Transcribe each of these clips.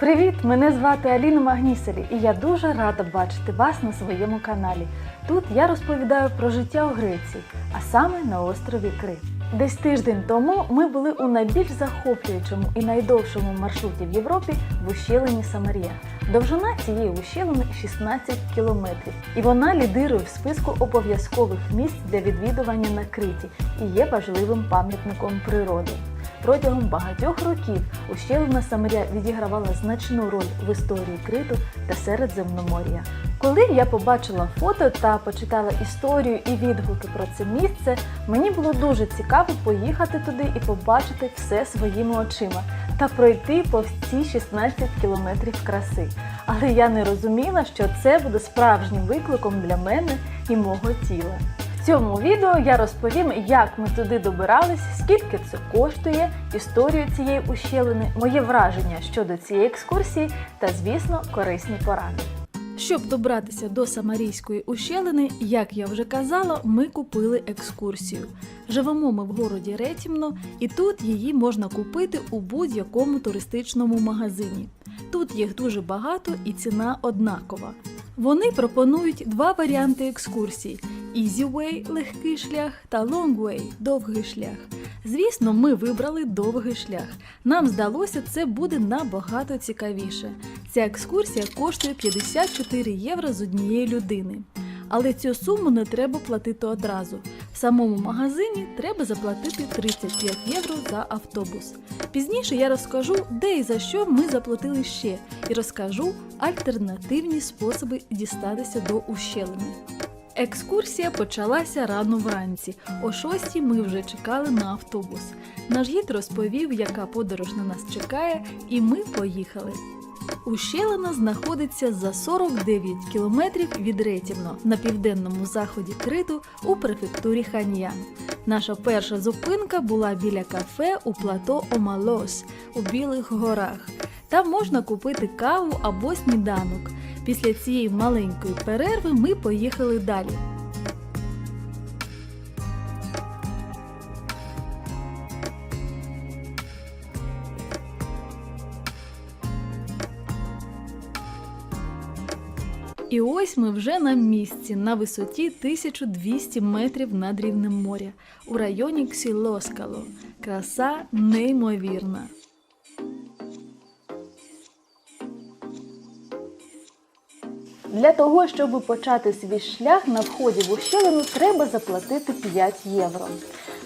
Привіт! Мене звати Аліна Магніселі і я дуже рада бачити вас на своєму каналі. Тут я розповідаю про життя у Греції, а саме на острові Крит. Десь тиждень тому ми були у найбільш захоплюючому і найдовшому маршруті в Європі в ущелині Самарія. Довжина цієї ущелини 16 кілометрів, і вона лідирує в списку обов'язкових місць для відвідування на Криті і є важливим пам'ятником природи. Протягом багатьох років ущелина Самаря відігравала значну роль в історії Криту та Середземномор'я. Коли я побачила фото та почитала історію і відгуки про це місце, мені було дуже цікаво поїхати туди і побачити все своїми очима та пройти повз ці 16 кілометрів краси. Але я не розуміла, що це буде справжнім викликом для мене і мого тіла. В цьому відео я розповім, як ми туди добирались, скільки це коштує, історію цієї ущелини, моє враження щодо цієї екскурсії та, звісно, корисні поради. Щоб добратися до Самарійської ущелини, як я вже казала, ми купили екскурсію. Живемо ми в городі Ретімно, і тут її можна купити у будь-якому туристичному магазині. Тут їх дуже багато і ціна однакова. Вони пропонують два варіанти екскурсій: Easy Way – легкий шлях та Long Way – довгий шлях. Звісно, ми вибрали довгий шлях. Нам здалося, це буде набагато цікавіше. Ця екскурсія коштує 54 євро з однієї людини. Але цю суму не треба платити одразу. В самому магазині треба заплатити 35 євро за автобус. Пізніше я розкажу, де і за що ми заплатили ще, і розкажу альтернативні способи дістатися до ущелини. Екскурсія почалася рано вранці. О 6 ми вже чекали на автобус. Наш гід розповів, яка подорож на нас чекає, і ми поїхали. Ущелина знаходиться за 49 кілометрів від Ретівно на південному заході Криту у префектурі Ханьян. Наша перша зупинка була біля кафе у плато Омалос у Білих горах. Там можна купити каву або сніданок. Після цієї маленької перерви ми поїхали далі. І ось ми вже на місці на висоті 1200 метрів над рівнем моря у районі Ксілоскало. Краса неймовірна. Для того, щоб почати свій шлях на вході в ущелину, треба заплатити 5 євро.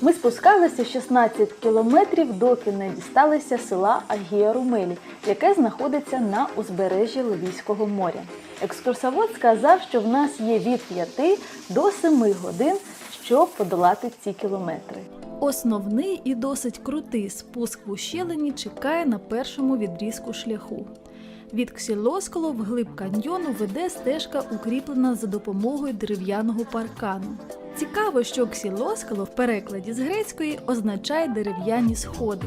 Ми спускалися 16 кілометрів, доки не дісталися села Агія Румелі, яке знаходиться на узбережжі Ливійського моря. Екскурсовод сказав, що в нас є від 5 до 7 годин, щоб подолати ці кілометри. Основний і досить крутий спуск в ущелині чекає на першому відрізку шляху. Від ксілосколу в глиб каньйону веде стежка, укріплена за допомогою дерев'яного паркану. Цікаво, що ксілоскало в перекладі з грецької означає дерев'яні сходи.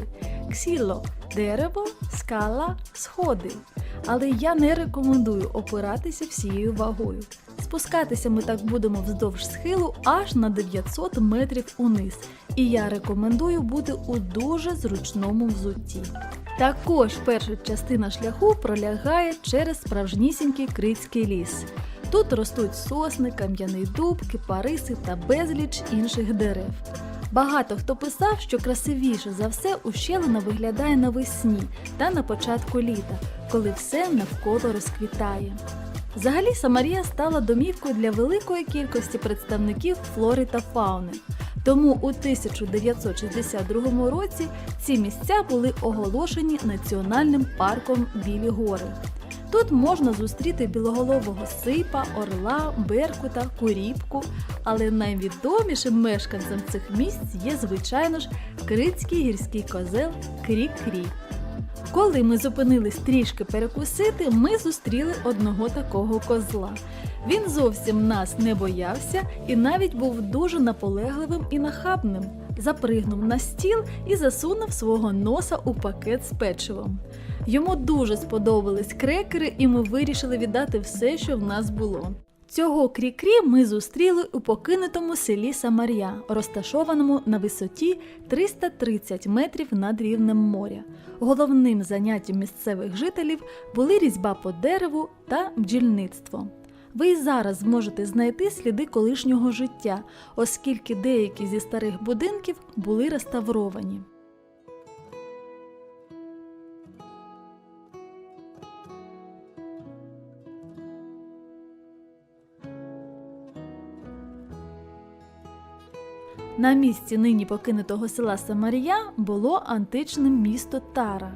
Ксіло дерево, скала сходи. Але я не рекомендую опиратися всією вагою. Спускатися ми так будемо вздовж схилу аж на 900 метрів униз, і я рекомендую бути у дуже зручному взутті. Також перша частина шляху пролягає через справжнісінький критський ліс. Тут ростуть сосни, кам'яний дуб, кипариси та безліч інших дерев. Багато хто писав, що красивіше за все ущелина виглядає навесні та на початку літа, коли все навколо розквітає. Взагалі Самарія стала домівкою для великої кількості представників флори та фауни. Тому у 1962 році ці місця були оголошені національним парком Білі Гори. Тут можна зустріти білоголового сипа, орла, беркута, куріпку, але найвідомішим мешканцем цих місць є, звичайно ж, критський гірський козел Крі-Крі. Коли ми зупинились трішки перекусити, ми зустріли одного такого козла. Він зовсім нас не боявся і навіть був дуже наполегливим і нахабним. Запригнув на стіл і засунув свого носа у пакет з печивом. Йому дуже сподобались крекери, і ми вирішили віддати все, що в нас було. Цього крікрі ми зустріли у покинутому селі Самар'я, розташованому на висоті 330 метрів над рівнем моря. Головним заняттям місцевих жителів були різьба по дереву та бджільництво. Ви і зараз зможете знайти сліди колишнього життя, оскільки деякі зі старих будинків були реставровані. На місці нині покинутого села Самарія було античне місто Тара.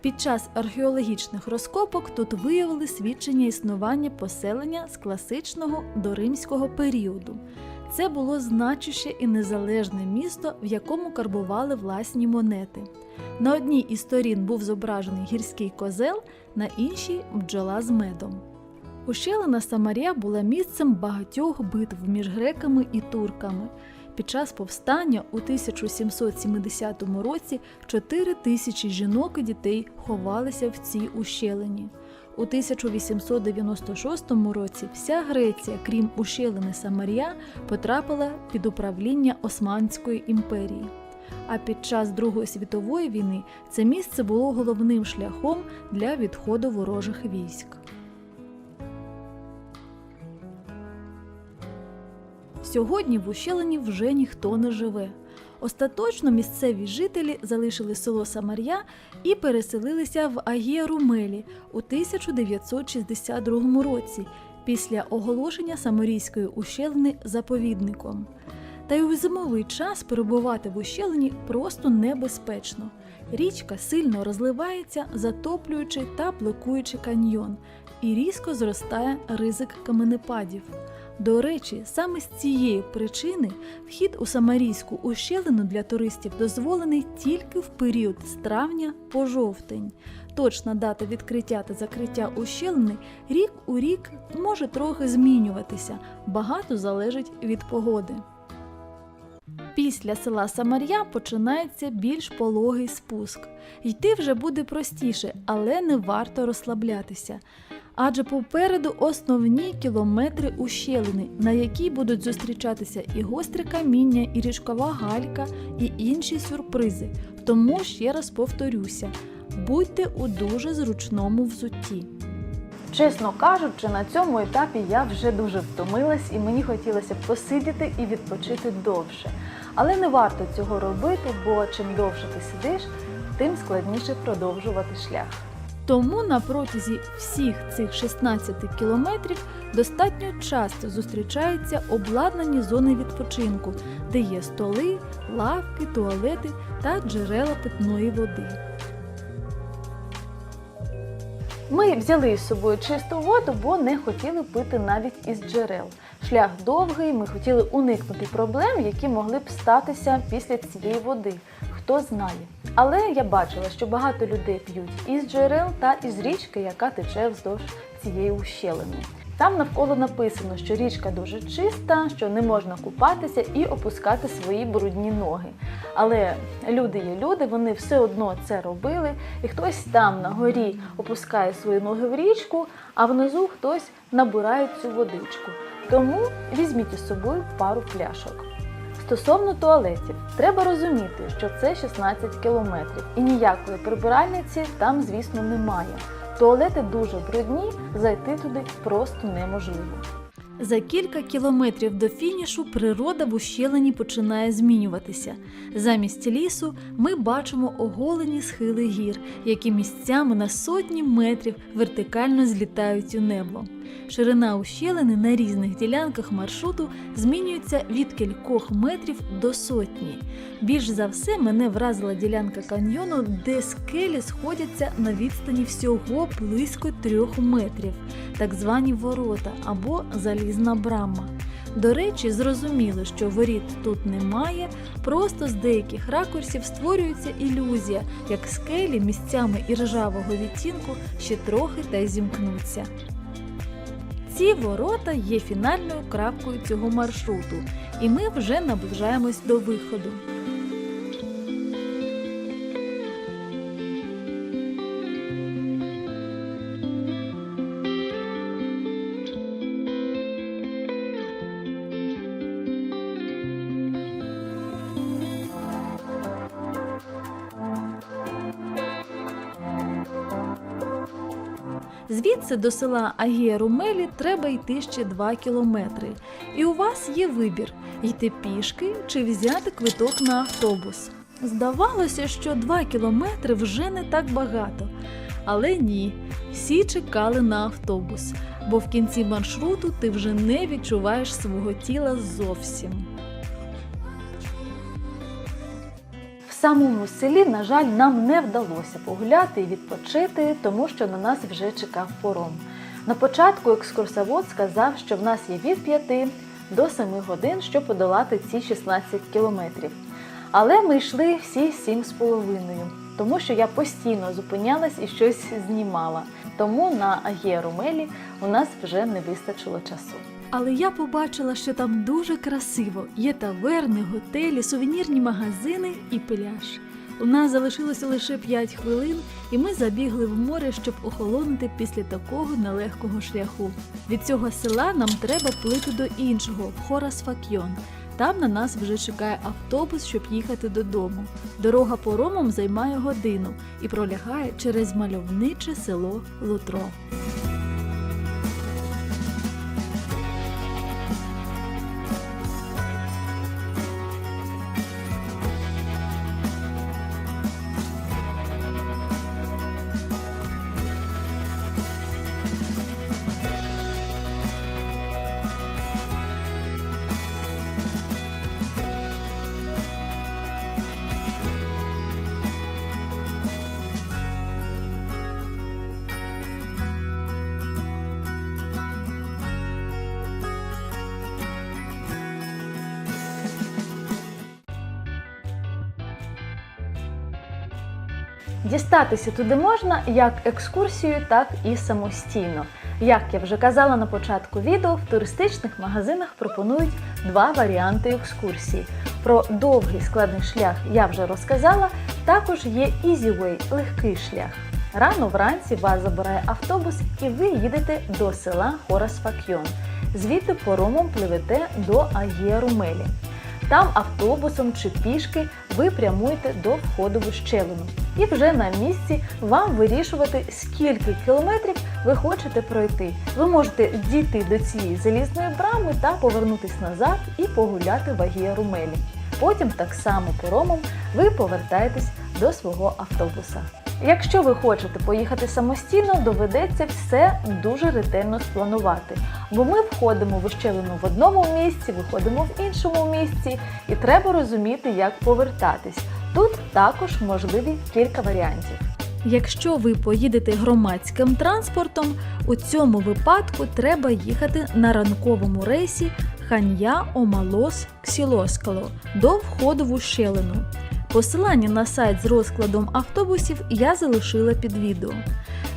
Під час археологічних розкопок тут виявили свідчення існування поселення з класичного до римського періоду. Це було значуще і незалежне місто, в якому карбували власні монети. На одній із сторін був зображений гірський козел, на іншій бджола з медом. Ущелина Самарія була місцем багатьох битв між греками і турками. Під час повстання у 1770 році 4 тисячі жінок і дітей ховалися в цій ущелині. У 1896 році вся Греція, крім ущелини Самарія, потрапила під управління Османської імперії. А під час Другої світової війни це місце було головним шляхом для відходу ворожих військ. Сьогодні в ущелині вже ніхто не живе. Остаточно місцеві жителі залишили село Самар'я і переселилися в Агія Румелі у 1962 році після оголошення Самарійської ущелини заповідником. Та й у зимовий час перебувати в ущелині просто небезпечно. Річка сильно розливається, затоплюючи та блокуючи каньйон, і різко зростає ризик каменепадів. До речі, саме з цієї причини вхід у Самарійську ущелину для туристів дозволений тільки в період з травня по жовтень. Точна дата відкриття та закриття ущелини рік у рік може трохи змінюватися, багато залежить від погоди. Після села Самар'я починається більш пологий спуск. Йти вже буде простіше, але не варто розслаблятися. Адже попереду основні кілометри ущелини, на якій будуть зустрічатися і гостре каміння, і річкова галька, і інші сюрпризи. Тому ще раз повторюся: будьте у дуже зручному взутті. Чесно кажучи, на цьому етапі я вже дуже втомилась і мені хотілося б посидіти і відпочити довше. Але не варто цього робити, бо чим довше ти сидиш, тим складніше продовжувати шлях. Тому на протязі всіх цих 16 кілометрів достатньо часто зустрічаються обладнані зони відпочинку, де є столи, лавки, туалети та джерела питної води. Ми взяли з собою чисту воду, бо не хотіли пити навіть із джерел. Шлях довгий, ми хотіли уникнути проблем, які могли б статися після цієї води. Хто знає. Але я бачила, що багато людей п'ють із джерел та із річки, яка тече вздовж цієї ущелини. Там навколо написано, що річка дуже чиста, що не можна купатися і опускати свої брудні ноги. Але люди є люди, вони все одно це робили, і хтось там на горі опускає свої ноги в річку, а внизу хтось набирає цю водичку. Тому візьміть із собою пару пляшок. Стосовно туалетів, треба розуміти, що це 16 кілометрів і ніякої прибиральниці там, звісно, немає. Туалети дуже брудні, зайти туди просто неможливо. За кілька кілометрів до фінішу природа в ущелині починає змінюватися. Замість лісу ми бачимо оголені схили гір, які місцями на сотні метрів вертикально злітають у небо. Ширина ущелини на різних ділянках маршруту змінюється від кількох метрів до сотні. Більш за все мене вразила ділянка каньйону, де скелі сходяться на відстані всього близько трьох метрів, так звані ворота або залізна брама. До речі, зрозуміло, що воріт тут немає, просто з деяких ракурсів створюється ілюзія, як скелі місцями іржавого відтінку ще трохи та зімкнуться. Ці ворота є фінальною крапкою цього маршруту, і ми вже наближаємось до виходу. Звідси до села Агія Румелі треба йти ще 2 кілометри. І у вас є вибір йти пішки чи взяти квиток на автобус. Здавалося, що 2 кілометри вже не так багато. Але ні, всі чекали на автобус, бо в кінці маршруту ти вже не відчуваєш свого тіла зовсім. Самому селі, на жаль, нам не вдалося погуляти і відпочити, тому що на нас вже чекав пором. На початку екскурсовод сказав, що в нас є від 5 до 7 годин, щоб подолати ці 16 кілометрів. Але ми йшли всі 7,5, тому що я постійно зупинялась і щось знімала. Тому на Агія Румелі у нас вже не вистачило часу. Але я побачила, що там дуже красиво. Є таверни, готелі, сувенірні магазини і пляж. У нас залишилося лише 5 хвилин, і ми забігли в море, щоб охолонути після такого нелегкого шляху. Від цього села нам треба плити до іншого в Хорасфакйон. Там на нас вже чекає автобус, щоб їхати додому. Дорога поромом займає годину і пролягає через мальовниче село Лутро. Дістатися туди можна як екскурсією, так і самостійно. Як я вже казала на початку відео, в туристичних магазинах пропонують два варіанти екскурсії. Про довгий складний шлях я вже розказала. Також є Easy Way – легкий шлях. Рано вранці вас забирає автобус і ви їдете до села Хорасфакйон. Звідти поромом пливете до Агіарумелі. Там автобусом чи пішки ви прямуєте до входу в ущелину. І вже на місці вам вирішувати, скільки кілометрів ви хочете пройти. Ви можете дійти до цієї залізної брами та повернутись назад і погуляти в Агія-Румелі. Потім так само поромом ви повертаєтесь до свого автобуса. Якщо ви хочете поїхати самостійно, доведеться все дуже ретельно спланувати. Бо ми входимо в ущелину в одному місці, виходимо в іншому місці, і треба розуміти, як повертатись. Тут також можливі кілька варіантів. Якщо ви поїдете громадським транспортом, у цьому випадку треба їхати на ранковому рейсі Ханья Омалос Ксілоскало до входу в ущелину. Посилання на сайт з розкладом автобусів я залишила під відео.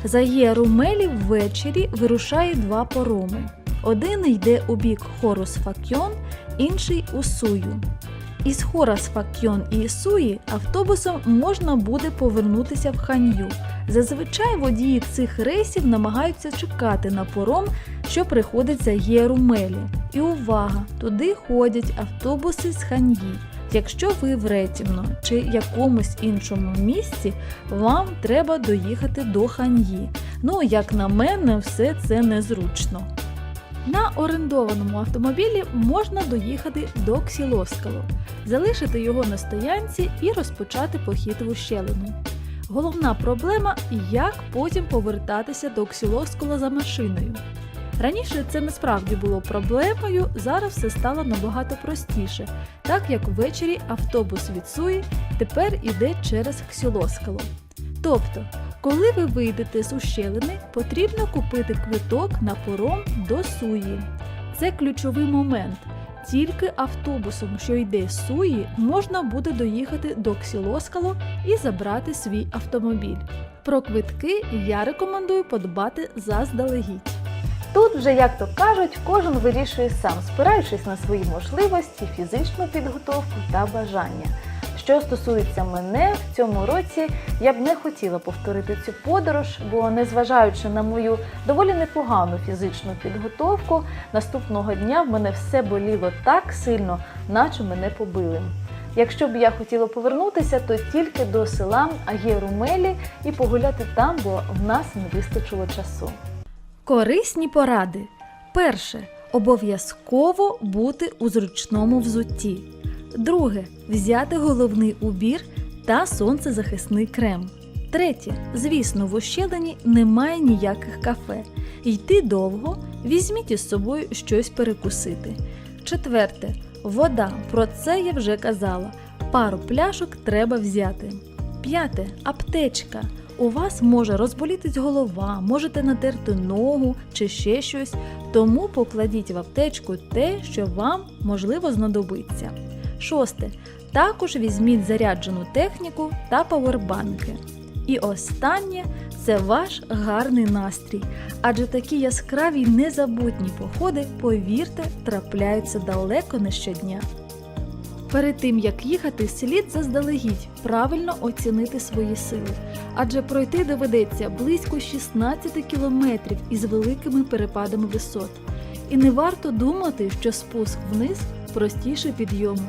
За Єрумелі ввечері вирушає два пороми. Один йде у бік Хорус Факьон, інший у Сую. Із Хорас Факьон і Ісуї автобусом можна буде повернутися в Ханью. Зазвичай водії цих рейсів намагаються чекати на пором, що приходить за Єрумелі. І увага! Туди ходять автобуси з Ханьї. Якщо ви в Ретімно чи якомусь іншому місці, вам треба доїхати до Ханьї. Ну, як на мене, все це незручно. На орендованому автомобілі можна доїхати до Ксіловского, залишити його на стоянці і розпочати похід в ущелину. Головна проблема як потім повертатися до Ксіловського за машиною. Раніше це не справді було проблемою, зараз все стало набагато простіше, так як ввечері автобус від Суї тепер іде через Ксілоскало. Тобто, коли ви вийдете з ущелини, потрібно купити квиток на пором до Суї. Це ключовий момент. Тільки автобусом, що йде з Суї, можна буде доїхати до Ксілоскало і забрати свій автомобіль. Про квитки я рекомендую подбати заздалегідь. Тут вже, як то кажуть, кожен вирішує сам, спираючись на свої можливості, фізичну підготовку та бажання. Що стосується мене, в цьому році я б не хотіла повторити цю подорож, бо незважаючи на мою доволі непогану фізичну підготовку, наступного дня в мене все боліло так сильно, наче мене побили. Якщо б я хотіла повернутися, то тільки до села Агєрумелі і погуляти там, бо в нас не вистачило часу. Корисні поради. Перше. Обов'язково бути у зручному взутті. Друге. Взяти головний убір та сонцезахисний крем. Третє. Звісно, в ущелині немає ніяких кафе. Йти довго, візьміть із собою щось перекусити. Четверте. Вода. Про це я вже казала. Пару пляшок треба взяти. П'яте. Аптечка. У вас може розболітись голова, можете натерти ногу чи ще щось, тому покладіть в аптечку те, що вам можливо знадобиться. Шосте. Також візьміть заряджену техніку та павербанки. І останнє це ваш гарний настрій. Адже такі яскраві незабутні походи, повірте, трапляються далеко не щодня. Перед тим як їхати, слід заздалегідь правильно оцінити свої сили, адже пройти доведеться близько 16 кілометрів із великими перепадами висот. І не варто думати, що спуск вниз простіше підйому.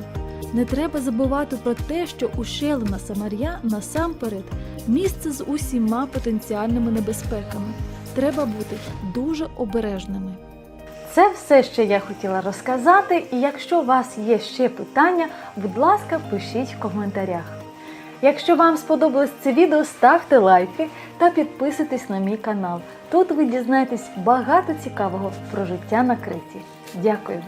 Не треба забувати про те, що ущелина Самар'я насамперед місце з усіма потенціальними небезпеками. Треба бути дуже обережними. Це все, що я хотіла розказати, і якщо у вас є ще питання, будь ласка, пишіть в коментарях. Якщо вам сподобалось це відео, ставте лайки та підписуйтесь на мій канал. Тут ви дізнаєтесь багато цікавого про життя на Криті. Дякую!